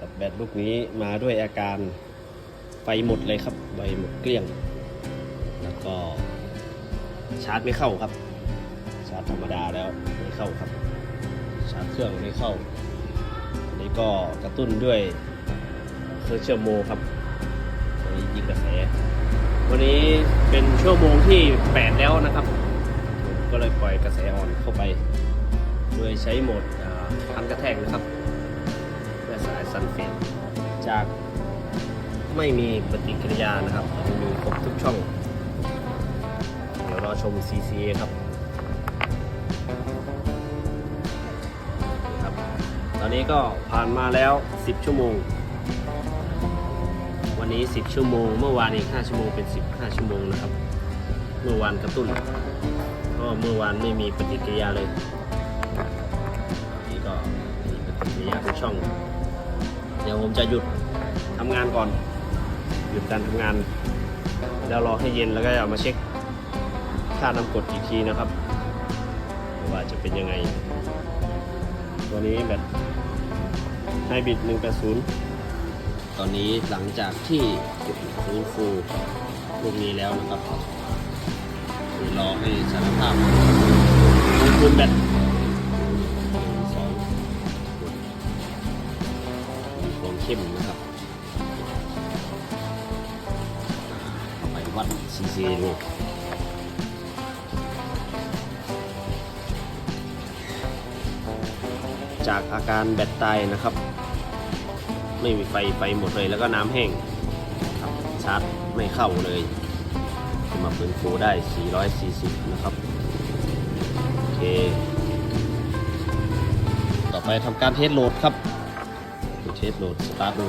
กับแบตลูกนี้มาด้วยอาการไฟหมดเลยครับไฟหมดเกลี้ยง แล้วก็ชาร์จไม่เข้าครับ ชาร์จธรรมดาแล้วไม่เข้าครับ ชาร์จเครื่องไม่เข้า อันนี้ก็กระตุ้นด้วยเครื่องเชื่อมโมครับอันนี้ยิงกระแส วันนี้เป็นชั่วโมงที่ 8 แล้วนะครับ ก็เลยปล่อยกระแสอ่อนเข้าไป โดยใช้โหมดพันกระแทกนะครับ ซันเฟนจากไม่มีปฏิกิริยานะครับมีครบทุกช่อง เดี๋ยวรอชม CCA ครับครับ ตอนนี้ก็ผ่านมาแล้ว 10 ชั่วโมง วันนี้ 10 ชั่วโมง เมื่อวานอีก 5 ชั่วโมงเป็น 15 ชั่วโมงนะครับ เมื่อวานกระตุ้นเพราะว่าเมื่อวานไม่มีปฏิกิริยาเลยนี่ก็มีปฏิกิริยาทุกช่อง ดี๋ยวผมจะหยุดทำงานก่อน หยุดการทำงาน แล้วรอให้เย็นแล้วก็เอามาเช็คค่าน้ำกรดอีกทีนะครับ ว่าจะเป็นยังไง ตัวนี้แบบไฮบริด180 ตอนนี้หลังจากที่ฟื้นฟูลูกนี้แล้วนะครับเดี๋ยวรอให้สารภาพฟื้นฟูแบต เข้มนะครับเอาไปวัดซีซีดูจากอาการแบตตายนะครับ ไม่มีไฟไฟหมดเลยแล้วก็น้ำแห้งครับชาร์จไม่เข้าเลยจะมาฟื้นฟูได้ 440 นะครับ โอเค ต่อไปทำการเทสโหลดครับ เทสโหลดสตาร์ทดู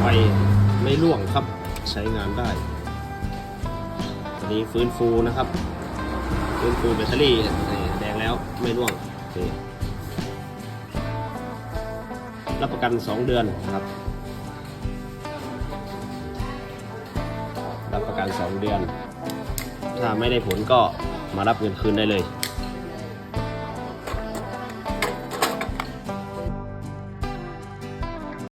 ไฟไม่ร่วงครับใช้งานได้อันนี้ฟื้นฟูนะครับ ฟื้นฟูแบตเตอรี่แดงแล้วไม่ร่วงรับประกัน 2 เดือนนะครับ รับประกัน 2 เดือน ถ้าไม่ได้ผลก็ มารับเงินคืนได้เลย